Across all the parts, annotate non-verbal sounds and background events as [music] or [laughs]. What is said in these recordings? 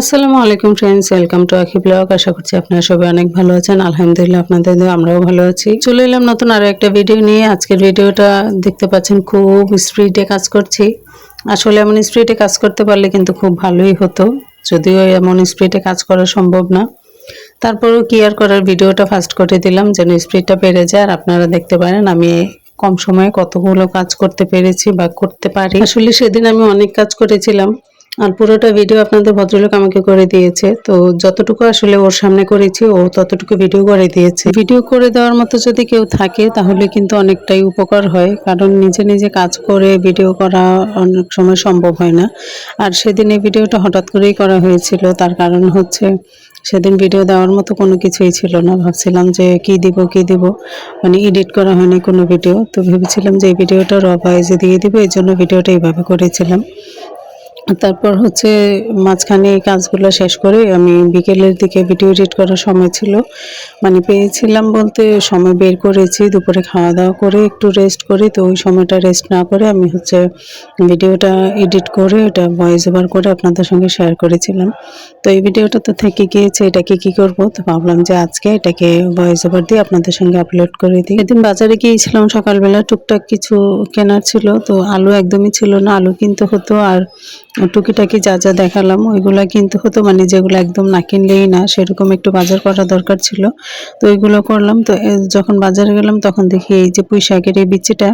আসসালামু আলাইকুম friends welcome to Akhi blog আশা করছি আপনারা সবাই অনেক ভালো আছেন। আলহামদুলিল্লাহ আপনাদের আমরাও ভালো আছি। চলে এলাম নতুন আরও একটা ভিডিও নিয়ে। আজকের ভিডিওটা দেখতে পাচ্ছেন, খুব স্পিডে কাজ করছি। আসলে এমন স্পিডে কাজ করতে পারলে কিন্তু খুব ভালোই হতো। যদিও এমন স্পিডে কাজ করা সম্ভব না। তারপরও কি আর করার ভিডিওটা ফার্স্ট করে দিলাম, যেন স্পিডটা বেড়ে যায়। আর আপনারা দেখতে পারেন, আমি কম সময়ে কতগুলো কাজ করতে পেরেছি বা করতে পারি। আসলে সেদিন আমি অনেক কাজ করেছিলাম। আর পুরোটা ভিডিও আপনাদের ভদ্রলোক আমাকে করে দিয়েছে। তো যতটুকু আসলে ওর সামনে করেছি, ও ততটুকু ভিডিও করে দিয়েছে। ভিডিও করে দেওয়ার মতো যদি কেউ থাকে, তাহলে কিন্তু অনেকটাই উপকার হয়। কারণ নিজে নিজে কাজ করে ভিডিও করা অনেক সময় সম্ভব হয় না। আর সেদিন এই ভিডিওটা হঠাৎ করেই করা হয়েছিল। তার কারণ হচ্ছে, সেদিন ভিডিও দেওয়ার মতো কোনো কিছুই ছিল না। ভাবছিলাম যে কি দিব কি দিব? মানে এডিট করা হয়নি কোনো ভিডিও তো ভেবেছিলাম যে এই ভিডিওটা র ভয়েসে দিয়ে দিব। এই জন্য ভিডিওটা এইভাবে করেছিলাম। তারপর হচ্ছে মাঝখানে এই কাজগুলো শেষ করে আমি বিকেলের দিকে ভিডিও এডিট করার সময় ছিল। মানে পেয়েছিলাম বলতে সময় বের করেছি, দুপুরে খাওয়া দাওয়া করে একটু রেস্ট করি, তো ওই সময়টা রেস্ট না করে আমি হচ্ছে ভিডিওটা এডিট করে ওটা ভয়েস ওভার করে আপনাদের সঙ্গে শেয়ার করেছিলাম। তো এই ভিডিওটা তো থেকে গিয়েছে, এটাকে কি করব? তো ভাবলাম যে আজকে এটাকে ভয়েস ওভার দিয়ে আপনাদের সঙ্গে আপলোড করে দিই। এদিন বাজারে গিয়েছিলাম সকালবেলা, টুকটাক কিছু কেনার ছিল, তো আলু একদমই ছিল না, আলু কিনতে হতো আর টুকিটাকি যা যা দেখালাম, ওইগুলা কিন্তু হতো মানে যেগুলো একদম না কিনলেই না, সেরকম একটু বাজার করা দরকার ছিল। তো ওইগুলো করলাম, তো যখন বাজারে গেলাম তখন দেখি এই যে পুঁই শাকের এই বিচিটা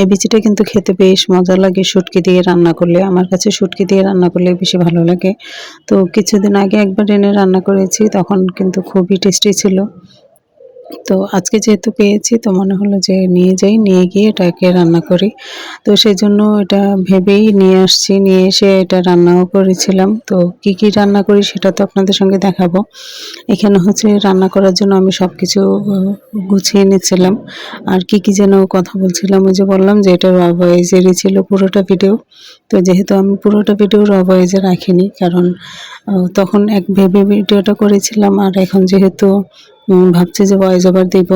এই বিচিটা কিন্তু খেতে বেশ মজা লাগে, শুটকি দিয়ে রান্না করলে। আমার কাছে শুটকি দিয়ে রান্না করলে বেশি ভালো লাগে। তো কিছুদিন আগে একবার এনে রান্না করেছি, তখন কিন্তু খুবই টেস্টি ছিল। তো আজকে যেহেতু পেয়েছি, তো মনে হলো যে নিয়ে যাই, নিয়ে গিয়ে এটাকে রান্না করি। তো সেই জন্য এটা ভেবেই নিয়ে আসছি, নিয়ে এসে এটা রান্নাও করেছিলাম। তো কি কি রান্না করি সেটা তো আপনাদের সঙ্গে দেখাবো। এখানে হচ্ছে রান্না করার জন্য আমি সব কিছু গুছিয়ে নিচ্ছিলাম। আর কি কি যেন কথা বলছিলাম, ওই যে বললাম যে এটা র ছিল পুরোটা ভিডিও তো যেহেতু আমি পুরোটা ভিডিও র রাখিনি, কারণ তখন এক ভেবে ভিডিওটা করেছিলাম। আর এখন যেহেতু ভাবছি যে ভয়েস ওভার দিব।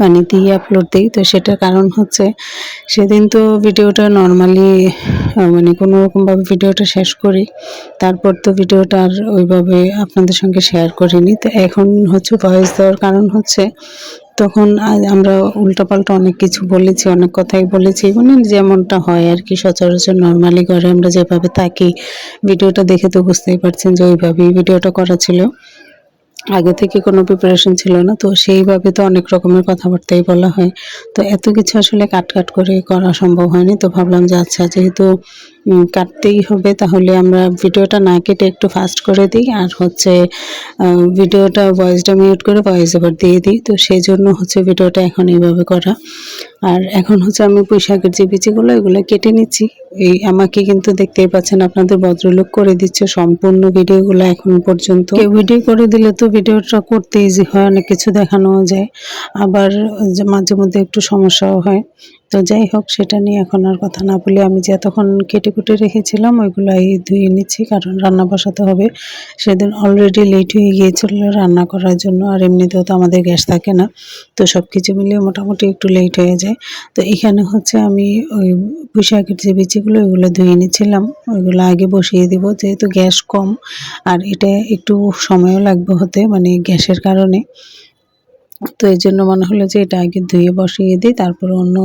মানে দিয়ে আপলোড দিই। তো সেটার কারণ হচ্ছে, সেদিন তো ভিডিওটা নর্মালি মানে কোনো রকমভাবে ভিডিওটা শেষ করি। তারপর তো ভিডিওটা আর ওইভাবে আপনাদের সঙ্গে শেয়ার করিনি। তো এখন হচ্ছে ভয়েস দেওয়ার কারণ হচ্ছে, তখন আমরা উল্টাপাল্টা অনেক কিছু বলেছি, অনেক কথাই বলেছি। মানে যেমনটা হয় আর কি, সচরাচর নর্মালি করে আমরা যেভাবে থাকি, ভিডিওটা দেখে তো বুঝতেই পারছেন যে ওইভাবেই ভিডিওটা করা ছিল। আগে থেকে কোনো প্রিপারেশন ছিল না, তো সেইভাবে তো অনেক রকমের কথাবার্তাই বলা হয়। তো এত কিছু আসলে কাট কাট করে করা সম্ভব হয়নি, তো ভাবলাম যে আচ্ছা যেহেতু কাটতেই হবে, তাহলে আমরা ভিডিওটা না কেটে একটু ফাস্ট করে দিই, আর হচ্ছে ভিডিওটা ভয়েসটা মিউট করে ভয়েস ওভার দিয়ে দিই, তো সেই জন্য হচ্ছে ভিডিওটা এখন এইভাবে করা। আর এখন হচ্ছে আমি পুঁইশাকের যে বিচিগুলো এগুলো কেটে নিচ্ছি। এই আমাকে কিন্তু দেখতেই পাচ্ছেন আপনাদের ভদ্রলোক করে দিচ্ছে সম্পূর্ণ ভিডিওগুলো এখন পর্যন্ত। ভিডিও করে দিলে তো ভিডিওটা করতে ইজি হয়, অনেক কিছু দেখানো যায়। আবার মাঝে মধ্যে একটু সমস্যাও হয়। তো যাই হোক, সেটা নিয়ে এখন আর কথা না বলে আমি যে তখন কেটে কুটে রেখেছিলাম, ওইগুলাই ধুয়ে নিচ্ছি, কারণ রান্না বসাতে হবে। সেদিন অলরেডি লেট হয়ে গিয়েছিল রান্না করার জন্য, আর এমনিতেও তো আমাদের গ্যাস থাকে না। তো সব কিছু মিলিয়ে মোটামুটি একটু লেট হয়ে যায়। তো এখানে হচ্ছে আমি ওই পুঁইশাকের যে বিচিগুলো, ওইগুলো ধুয়ে নিচ্ছিলাম। ওইগুলো আগে বসিয়ে দিব, যেহেতু গ্যাস কম। আর এটা একটু সময়ও লাগবে হতে মানে গ্যাসের কারণে। তো এই জন্য মনে হলো যে এটা আগে ধুয়ে বসিয়ে দিই তারপর অন্য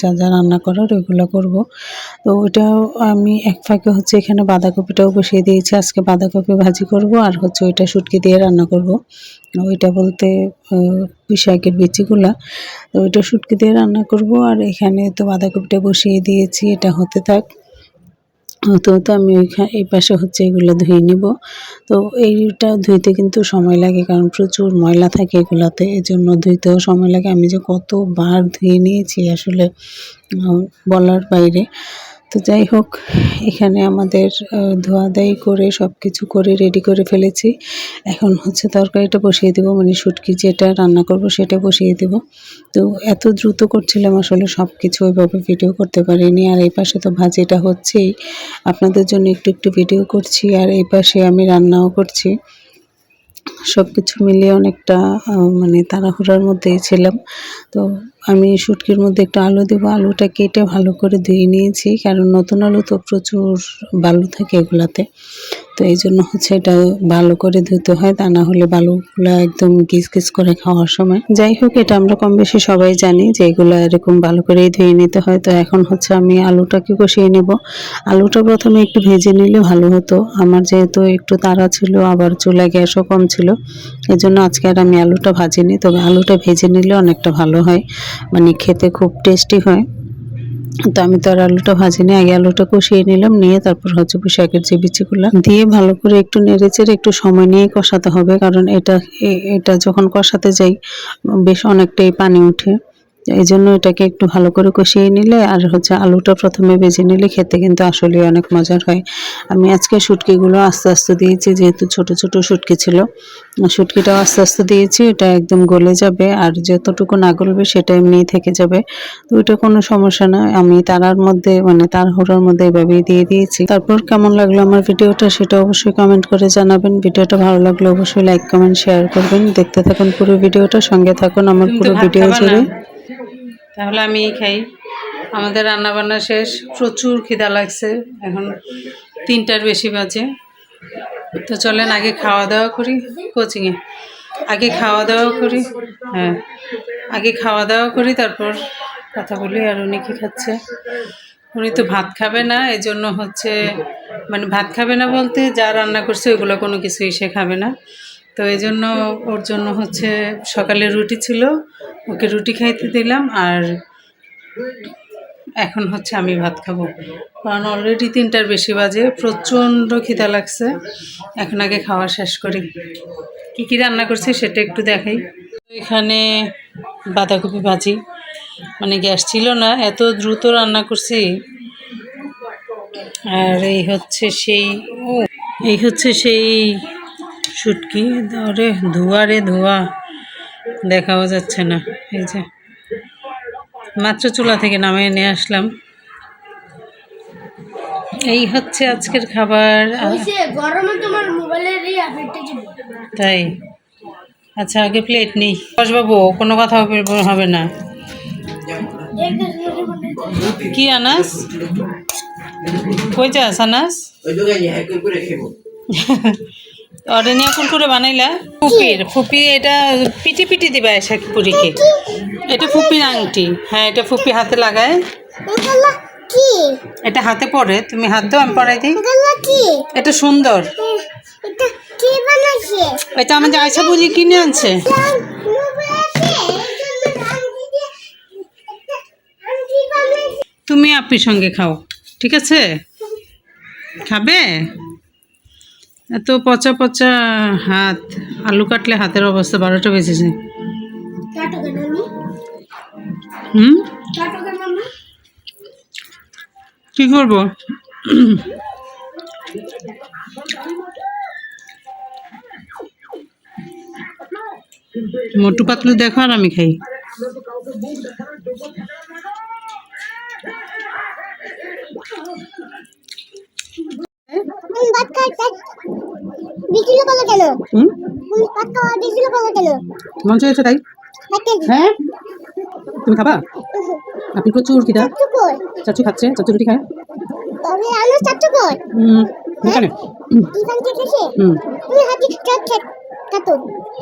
যা যা রান্না করার ওইগুলো করব। তো ওইটাও আমি এক ফাঁকে হচ্ছে এখানে বাঁধাকপিটাও বসিয়ে দিয়েছি আজকে বাঁধাকপি ভাজি করব আর হচ্ছে ওইটা শুটকি দিয়ে রান্না করব। ওইটা বলতে আহ, পুঁই শাকের বিচিগুলা তো ওইটা শুটকি দিয়ে রান্না করব আর এখানে তো বাঁধাকপিটা বসিয়ে দিয়েছি এটা হতে থাক। হতে হতে আমি ওইখানে এই পাশে হচ্ছে এগুলো ধুয়ে নেব। তো এইটা ধুইতে কিন্তু সময় লাগে, কারণ প্রচুর ময়লা থাকে এগুলোতে জন্য ধুইতেও সময় লাগে। আমি যে কতবার ধুয়ে নিয়েছি আসলে বলার বাইরে। তো যাই হোক, এখানে আমাদের ধোয়া দাই করে সব কিছু করে রেডি করে ফেলেছি। এখন হচ্ছে তরকারিটা বসিয়ে দেবো মানে শুটকি যেটা রান্না করব সেটা বসিয়ে দেব। তো এত দ্রুত করছিলাম, আসলে সব কিছু ওইভাবে ভিডিও করতে পারিনি। আর এই পাশে তো ভাজিটা হচ্ছেই। আপনাদের জন্য একটু একটু ভিডিও করছি, আর এই পাশে আমি রান্নাও করছি। সব কিছু মিলিয়ে অনেকটা মানে তাড়াহুড়ার মধ্যেই ছিলাম। তো আমি শুটকির মধ্যে একটু আলু দেবো। আলুটা কেটে ভালো করে ধুয়ে নিয়েছি, কারণ নতুন আলু তো প্রচুর বালু থাকে এগুলাতে। তো এই জন্য হচ্ছে এটা ভালো করে ধুতে হয়, তা না হলে বালুগুলো একদম কিস কিস করে খাওয়ার সময়। যাই হোক, এটা আমরা কম বেশি সবাই জানি যে এগুলো এরকম ভালো করেই ধুয়ে নিতে হয়। তো এখন হচ্ছে আমি আলুটাকে কষিয়ে নেব। আলুটা প্রথমে একটু ভেজে নিলে ভালো হতো। আমার যেহেতু একটু তাড়া ছিল, আবার চুলা গ্যাসও কম ছিল এই জন্য আজকে আর আমি আলুটা ভাজিনি। তবে আলুটা ভেজে নিলে অনেকটা ভালো হয়। মানে খেতে খুব টেস্টি হয়। তো আমি তো আর আলুটা ভাজিনি, আগে আলুটা কষিয়ে নিলাম, নিয়ে তারপর হচ্ছে পোশাকের যে বিচিগুলো, দিয়ে ভালো করে একটু নেড়েচেড়ে একটু সময় নিয়ে কষাতে হবে, কারণ এটা এটা যখন কষাতে যাই, বেশ অনেকটাই পানি ওঠে। এই জন্য এটাকে একটু ভালো করে কষিয়ে নিলে আর হচ্ছে আলুটা প্রথমে ভেজে নিলে খেতে কিন্তু আসলে অনেক মজার হয়। আমি আজকে শুটকিগুলো আস্তে আস্তে দিয়েছি যেহেতু ছোট ছোট শুটকি ছিল। শুটকিটাও আস্তে আস্তে দিয়েছি এটা একদম গলে যাবে আর যতটুকু না গলবে সেটা এমনিই থেকে যাবে। তো ওইটা কোনো সমস্যা না আমি তারার মধ্যে মানে তাড়াহুড়োর মধ্যে এভাবেই দিয়ে দিয়েছি। তারপর কেমন লাগল আমার ভিডিওটা সেটা অবশ্যই কমেন্ট করে জানাবেন। ভিডিওটা ভালো লাগলে অবশ্যই লাইক কমেন্ট শেয়ার করবেন। দেখতে থাকুন পুরো ভিডিওটা সঙ্গে থাকুন আমার পুরো ভিডিও জুড়ে। তাহলে আমি খাই। আমাদের রান্না বান্না শেষ। প্রচুর খিদা লাগছে। এখন তিনটার বেশি বাজে। তো চলেন, আগে খাওয়া দাওয়া করি কোচিংয়ে। আগে খাওয়া দাওয়া করি। হ্যাঁ। আগে খাওয়া দাওয়া করি, তারপর কথা বলি আর উনি কী খাচ্ছে। উনি তো ভাত খাবে না এই জন্য হচ্ছে মানে ভাত খাবে না বলতে যা রান্না করছে ওইগুলো কোনো কিছুই সে খাবে না। তো এই জন্য ওর জন্য হচ্ছে সকালে রুটি ছিল, ওকে রুটি খাইতে দিলাম আর এখন হচ্ছে আমি ভাত খাব। কারণ অলরেডি তিনটার বেশি বাজে, প্রচণ্ড খিদা লাগছে। এখন আগে খাওয়া শেষ করি। কি কি রান্না করছি সেটা একটু দেখাই। এখানে বাঁধাকপি ভাজি। মানে গ্যাস ছিল না, এত দ্রুত রান্না করছি। আর এই হচ্ছে সেই, ও, এই হচ্ছে সেই শুটকি আরে ধোয়া রে ধোয়া দেখাও যাচ্ছে না। এই যে মাত্র চুলা থেকে নামিয়ে নিয়ে আসলাম। এই হচ্ছে আজকের খাবার। গরমে তোমার মোবাইলের তাই? আচ্ছা আগে প্লেট নেই। বাবু কোনো কথা হবে- হবে না। কি আনাস? কই যাস আনাস? [laughs] দোকানে হ্যাঁ করে কুরকুরে বানাইলা? ফুপির ফুপি এটা পিটি পিটি দিবা এসা পুরিকে। এটা ফুপির আংটি। হ্যাঁ এটা ফুপি হাতে লাগায়। কি? এটা হাতে পরে তুমি হাত দাও আমি পরাই দিই। এটা সুন্দর। এটা এটা আমাদের আয়সা বুঝি কিনে আনছে। তুমি আপির সঙ্গে খাও ঠিক আছে? খাবে? এত পচা পচা হাত আলু কাটলে হাতের অবস্থা বারোটা বেজেছে। হুম? কি করব? মোটু পাতলু দেখো আর আমি খাই ভাত খাই বিকিলো বলো কেন? হুম? খাওয়া বিকিলো বলো কেন? মন চেয়েছে তাই? হ্যাঁ? তুমি খাবা? আপনি প্রচুর কিটা চাচু খাচ্ছে চাচু রুটি খায়? তবে আলু চুকুর হুম এখানে। ইভান কে খেছে হুম। তুমি হাতি চট চট কাটো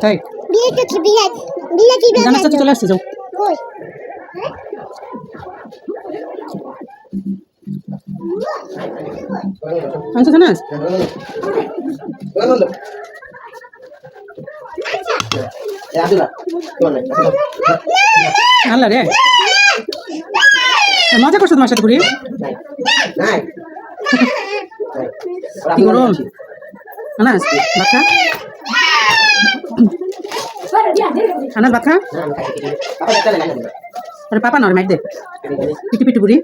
তাই? বিয়ে তো বিয়ে বিয়ে কি বিয়ে চাচু চলে আসছে যাও। কই? আনছো জানাস নাই আল্লাহ রে। মজা করছ তোমার সাথে ঘুরি নাই কি গরম? আনাস খা। আনাস খা। আরে পাপা নর, মাইক দে। পিটি পিটি, বুড়ি।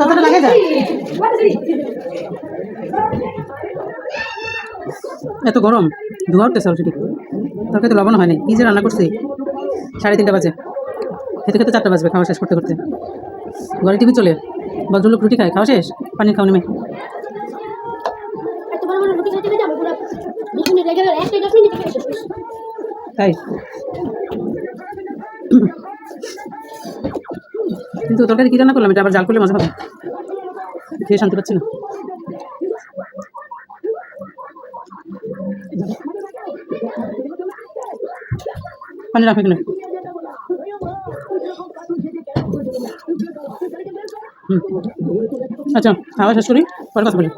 দাদাটা লাগে যা এত গরম ধোয়া উঠতেছে অলরেডি তরকারি তো লবণ হয়নি কি যে রান্না করছি? সাড়ে তিনটা বাজে। খেতে খেতে চারটা বাজবে খাওয়া শেষ করতে করতে। ঘরে টিভি চলে ভদ্রলোক রুটি খায় খাওয়া শেষ? পানি খাওয়া নেমে। এত কিন্তু তরকারি কী রান্না করলাম? এটা আবার জাল করলে মজা হবে। খেয়ে শান্তি পাচ্ছি না। আচ্ছা খাওয়া শেষ করি, পরে কথা বলি।